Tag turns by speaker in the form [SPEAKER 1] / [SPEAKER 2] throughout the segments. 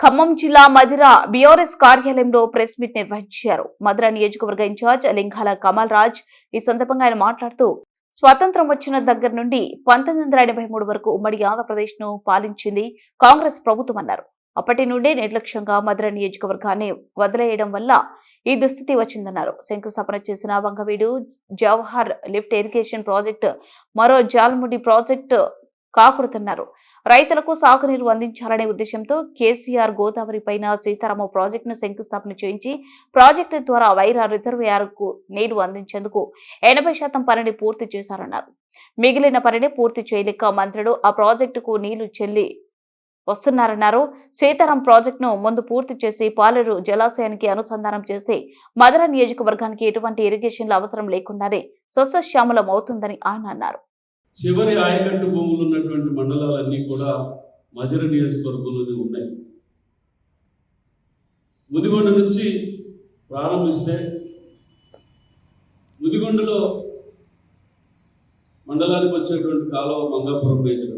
[SPEAKER 1] ఖమ్మం జిల్లా మధిర బీఆర్ఎస్ కార్యాలయంలో press meet నిర్వహించారు. మధిర నియోజకవర్గ ఇన్ఛార్జ్ లింగాల కమల్ రాజ్ ఈ సందర్భంగా ఆయన మాట్లాడుతూ స్వాతంత్రం వచ్చిన దగ్గర నుండి పంతొమ్మిది వందల ఎనభై మూడు వరకు ఉమ్మడి ఆంధ్రప్రదేశ్ను పాలించింది కాంగ్రెస్ ప్రభుత్వం అన్నారు. అప్పటి నుండే నిర్లక్ష్యంగా మధుర నియోజకవర్గాన్ని వదిలేయడం వల్ల ఈ దుస్థితి వచ్చిందన్నారు. శంకుస్థాపన చేసిన Vangaveedu Jawahar lift irrigation project మరో జాల్ముడి ప్రాజెక్టు కాకూడదన్నారు. రైతులకు సాగునీరు అందించాలనే ఉద్దేశంతో కేసీఆర్ గోదావరి పైన సీతారామ ప్రాజెక్టును శంకుస్థాపన చేయించి ప్రాజెక్టు ద్వారా వైరా రిజర్వేయర్కు నీరు అందించేందుకు ఎనభై శాతం పనిని పూర్తి చేశారన్నారు. మిగిలిన పనిని పూర్తి చేయలేక మంత్రులు ఆ ప్రాజెక్టుకు నీళ్ళు చెల్లి వస్తున్నారన్నారు. సీతారాం ప్రాజెక్టును ముందు పూర్తి చేసి పాలేరు జలాశయానికి అనుసంధానం చేస్తే మధుర నియోజకవర్గానికి ఎటువంటి ఇరిగేషన్ల అవసరం లేకుండానే సస్యశ్యామలం అవుతుందని ఆయన అన్నారు.
[SPEAKER 2] చివరి ఆయకట్టు భూములు ఉన్నటువంటి మండలాలన్నీ కూడా మధుర నియోజకవర్గంలోనే ఉన్నాయి. ముదిగొండ నుంచి ప్రారంభిస్తే ముదిగొండలో మండలానికి వచ్చేటువంటి కాలువ మంగాపురం మేజర్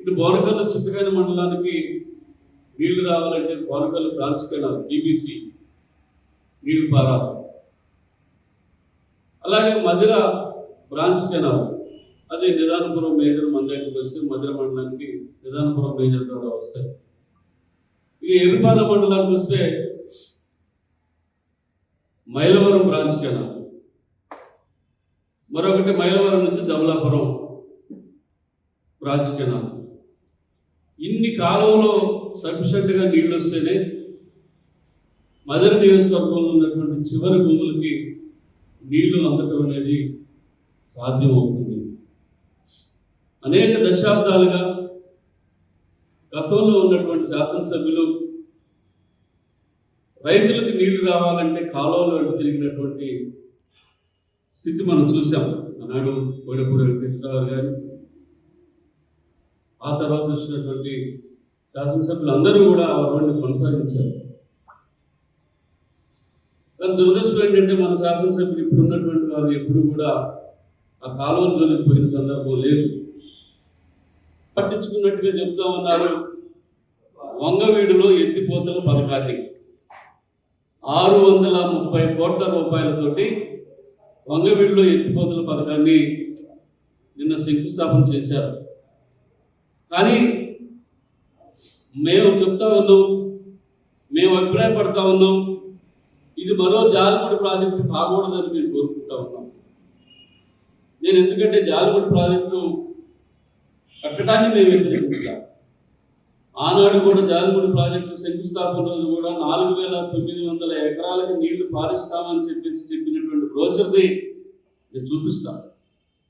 [SPEAKER 2] ఇటు బోనకల్లు చిత్తకాయన మండలానికి నీళ్ళు రావాలంటే బోనకల్లు బ్రాంచ్ కెనాల్ బీబీసీ నీళ్ళు పారాలి. అలాగే మధిర బ్రాంచ్ కెనాల్ అది నిదానపురం మేజర్ మండలానికి వస్తే మధుర మండలానికి నిదానపురం మేజర్ ద్వారా వస్తాయి. ఇక ఎరుపాల మండలానికి వస్తే మైలవరం బ్రాంచ్ కెనాల్ మరొకటి మైలవరం నుంచి జమలాపురం బ్రాంచ్ కెనాల్ ఇన్ని కాలంలో సఫిషియెంట్గా నీళ్ళు వస్తేనే మదర్ నియోజకవర్గంలో ఉన్నటువంటి చివరి భూములకి నీళ్ళు అందటం అనేది సాధ్యమవుతుంది. అనేక దశాబ్దాలుగా గతంలో ఉన్నటువంటి శాసనసభ్యులు రైతులకు నీళ్ళు రావాలంటే కాలువలు వెంట తిరిగినటువంటి స్థితి మనం చూసాం ఆనాడు కోడపూడి వెంకటేశ్వరరావు గారు. ఆ తర్వాత వచ్చినటువంటి శాసనసభ్యులు అందరూ కూడా ఆ రోడ్ని కొనసాగించారు. కానీ దురదృష్టం ఏంటంటే మన శాసనసభ్యులు ఇప్పుడు ఉన్నటువంటి వారు ఎప్పుడు కూడా ఆ కాలువల పోయిన సందర్భం లేదు. పట్టించుకున్నట్టుగా చెప్తా ఉన్నారు. వంగవీడులో ఎత్తిపోతల పథకాన్ని. ఆరు వందల ముప్పై కోట్ల రూపాయలతోటి వంగవీడులో ఎత్తిపోతల పథకాన్ని నిన్న శంకుస్థాపన చేశారు. కానీ మేము చెప్తా ఉన్నాం మేము అభిప్రాయపడతా ఉన్నాం. ఇది మరో జాలముడి ప్రాజెక్టు కాకూడదని మేము కోరుకుంటా ఉన్నాం. నేను ఎందుకంటే జాలముడి ప్రాజెక్టు కట్టడాన్ని మేము వ్యతిరేకిస్తాం ఆనాడు కూడా జాలముడి ప్రాజెక్టు శంకుస్థాపన రోజు కూడా నాలుగు వేల తొమ్మిది వందల ఎకరాలకు నీళ్ళు పారిస్తామని చెప్పేసి చెప్పినటువంటి బ్రోచర్ని నేను చూపిస్తాను.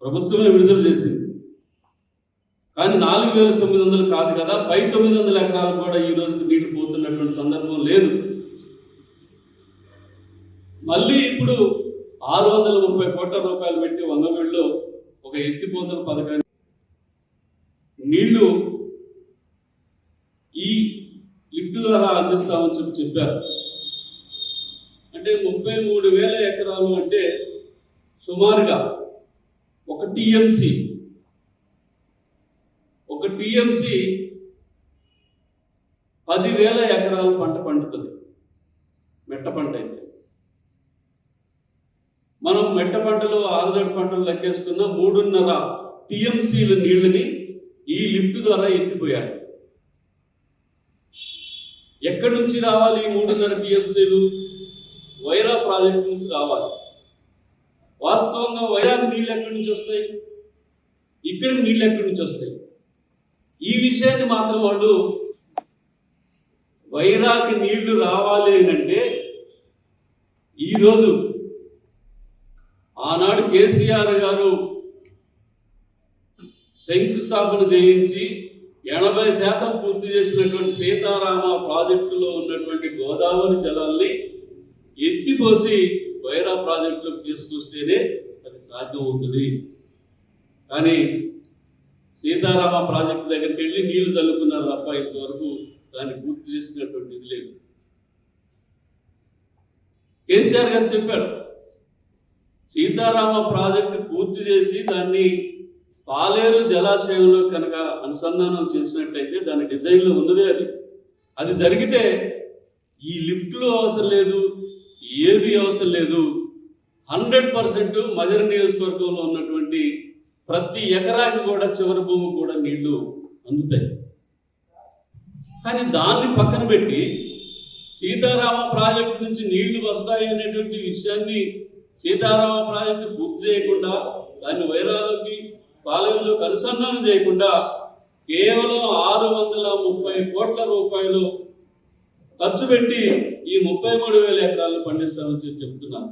[SPEAKER 2] ప్రభుత్వమే విడుదల చేసింది. కానీ నాలుగు వేల తొమ్మిది వందలు కాదు కదా పై తొమ్మిది వందల ఎకరాలు కూడా ఈ రోజుకి నీళ్ళు పోతున్నటువంటి సందర్భం లేదు. మళ్ళీ ఇప్పుడు ఆరు వందల ముప్పై కోట్ల రూపాయలు పెట్టి వంగవీళ్ళు ఒక ఎత్తిపోతల పథకాన్ని నీళ్ళు ఈ లిఫ్ట్ ద్వారా అందిస్తామని చెప్పి చెప్పారు. అంటే ముప్పై మూడు వేల ఎకరాలు అంటే సుమారుగా ఒక టీఎంసీ ఒక టీఎంసీ పదివేల ఎకరాలు పంట పండుతుంది. మెట్ట పంట అయితే. మనం మెట్ట పంటలు ఆరుదడి పంటలు లెక్కేసుకున్న మూడున్నర టీఎంసీల నీళ్ళని ఈ లిఫ్ట్ ద్వారా ఎత్తిపోయారు. ఎక్కడి నుంచి రావాలి ఈ మూడున్నర టీఎంసీలు? వైరా ప్రాజెక్ట్ నుంచి రావాలి. వాస్తవంగా వైరాకి నీళ్ళు ఎక్కడి నుంచి వస్తాయి? ఇక్కడికి నీళ్ళు ఎక్కడి నుంచి వస్తాయి? ఈ విషయాన్ని మాత్రం వాళ్ళు వైరాకి నీళ్ళు రావాలి అని అంటే ఈరోజు ఆనాడు కేసీఆర్ గారు శంకుస్థాపన చేయించి ఎనభై శాతం పూర్తి చేసినటువంటి సీతారామ ప్రాజెక్టులో ఉన్నటువంటి గోదావరి జలాల్ని ఎత్తిపోసి వైరా ప్రాజెక్టులకు తీసుకొస్తేనే అది సాధ్యమవుతుంది. కానీ సీతారామ ప్రాజెక్టు దగ్గరికి వెళ్ళి నీళ్ళు చల్లుకున్నారు తప్ప ఇంతవరకు దాన్ని పూర్తి చేసినటువంటి ఇది లేదు. కేసీఆర్ గారు చెప్పాడు సీతారామ ప్రాజెక్టు పూర్తి చేసి దాన్ని పాలేరు జలాశయంలో కనుక అనుసంధానం చేసినట్టయితే దాని డిజైన్లో ఉన్నదే అది. అది జరిగితే ఈ లిఫ్ట్లు అవసరం లేదు ఏది అవసరం లేదు. హండ్రెడ్ పర్సెంట్ మధుర నియోజకవర్గంలో ఉన్నటువంటి ప్రతి ఎకరాకి కూడా చివరి భూమి కూడా నీళ్ళు అందుతాయి. కానీ దాన్ని పక్కన పెట్టి సీతారామ ప్రాజెక్టు నుంచి నీళ్ళు వస్తాయి అనేటువంటి విషయాన్ని సీతారామ ప్రాజెక్టు పూర్తి చేయకుండా దాన్ని వైరాలోకి పాలనలోకి అనుసంధానం చేయకుండా కేవలం ఆరు వందల ముప్పై కోట్ల రూపాయలు ఖర్చు పెట్టి ఈ ముప్పై మూడు వేల ఎకరాలు పండిస్తామని చెప్పి చెప్తున్నారు.